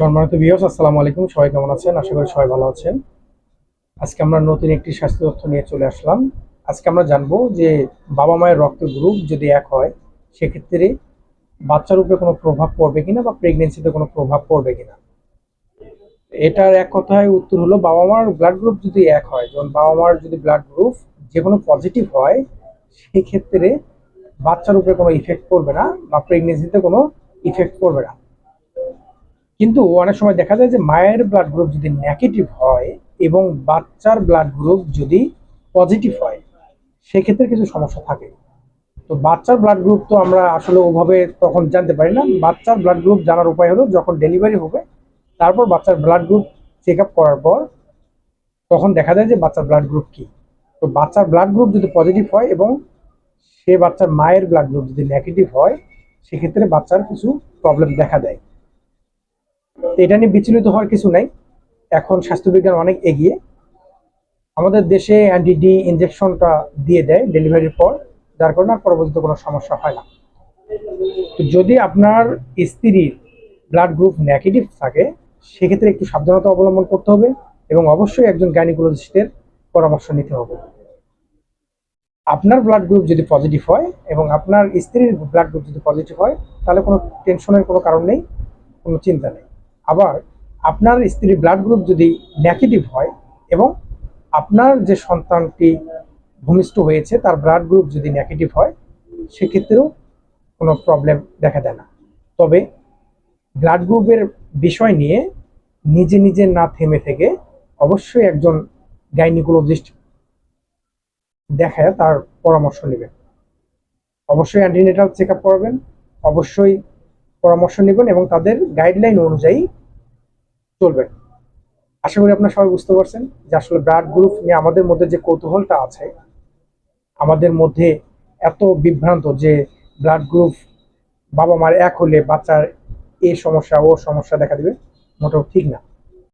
সম্মানিত বিয়স আসসালামু আলাইকুম। সবাই কেমন আছেন? আশা করি সবাই ভালো আছেন। আজকে আমরা নতুন একটি স্বাস্থ্য তথ্য নিয়ে চলে আসলাম। আজকে আমরা জানব যে বাবা মায়ের রক্ত গ্রুপ যদি এক হয়, সেক্ষেত্রে বাচ্চার উপরে কোনো প্রভাব পড়বে কিনা বা প্রেগনেন্সিতে কোনো প্রভাব পড়বে কিনা? এটার এক কথায় উত্তর হলো, বাবা মার ব্লাড গ্রুপ যদি এক হয়, যেমন বাবা মার যদি ব্লাড গ্রুপ যে কোনো পজিটিভ হয় সেই ক্ষেত্রে বাচ্চার উপরে কোনো ইফেক্ট পড়বে না বা প্রেগনেন্সিতে কোনো ইফেক্ট পড়বে না। কিন্তু অনেক সময় দেখা যায় যে মায়ের ব্লাড গ্রুপ যদি নেগেটিভ হয় এবং বাচ্চার ব্লাড গ্রুপ যদি পজিটিভ হয়, সেক্ষেত্রে কিছু সমস্যা থাকে। তো বাচ্চার ব্লাড গ্রুপ তো আমরা আসলে ওভাবে তখন জানতে পারি না। বাচ্চার ব্লাড গ্রুপ জানার উপায় হলো যখন ডেলিভারি হবে, তারপর বাচ্চার ব্লাড গ্রুপ চেক আপ করার পর তখন দেখা যায় যে বাচ্চার ব্লাড গ্রুপ কি। তো বাচ্চার ব্লাড গ্রুপ যদি পজিটিভ হয় এবং সে বাচ্চার মায়ের ব্লাড গ্রুপ যদি নেগেটিভ হয়, সেক্ষেত্রে বাচ্চার কিছু প্রবলেম দেখা দেয়। এটা নিয়ে বিচলিত হওয়ার কিছু নাই। এখন স্বাস্থ্যবিজ্ঞান অনেক এগিয়ে। আমাদের দেশে অ্যান্টিডি ইনজেকশনটা দিয়ে দেয় ডেলিভারির পর। যার কারণে আর পরবর্তীতে কোনো সমস্যা হয় না। তো যদি আপনার স্ত্রীর ব্লাড গ্রুপ নেগেটিভ থাকে, সেক্ষেত্রে একটু সাবধানতা অবলম্বন করতে হবে এবং অবশ্যই একজন গাইনিকোলজিস্টের পরামর্শ নিতে হবে। আপনার ব্লাড গ্রুপ যদি পজিটিভ হয় এবং আপনার স্ত্রীর ব্লাড গ্রুপ যদি পজিটিভ হয়, তাহলে কোনো টেনশনের কোনো কারণ নেই, কোনো চিন্তা নেই। আবার আপনার স্ত্রীর ব্লাড গ্রুপ যদি নেগেটিভ হয় এবং আপনার যে সন্তানটি ভূমিষ্ঠ হয়েছে, তার ব্লাড গ্রুপ যদি নেগেটিভ হয়, সেক্ষেত্রেও কোনো প্রবলেম দেখা দেয় না। তবে ব্লাড গ্রুপের বিষয় নিয়ে নিজে নিজে না থেমে থেকে অবশ্যই একজন গাইনিকোলজিস্ট দেখায়, তার পরামর্শ নেবেন। অবশ্যই অ্যান্টিনেটাল চেক আপ করবেন, অবশ্যই পরামর্শ নেবেন এবং তাদের গাইডলাইন অনুযায়ী চলবেন আশা করি আপনারা সবাই বুঝতে পারছেন যে আসলে ব্লাড গ্রুপ নিয়ে আমাদের মধ্যে যে কৌতূহলটা আছে, আমাদের মধ্যে এত বিভ্রান্ত যে ব্লাড গ্রুপ বাবা মার এক হলে বাচ্চার এ সমস্যা, ও সমস্যা দেখা দিবে মোটামুটি ঠিক না।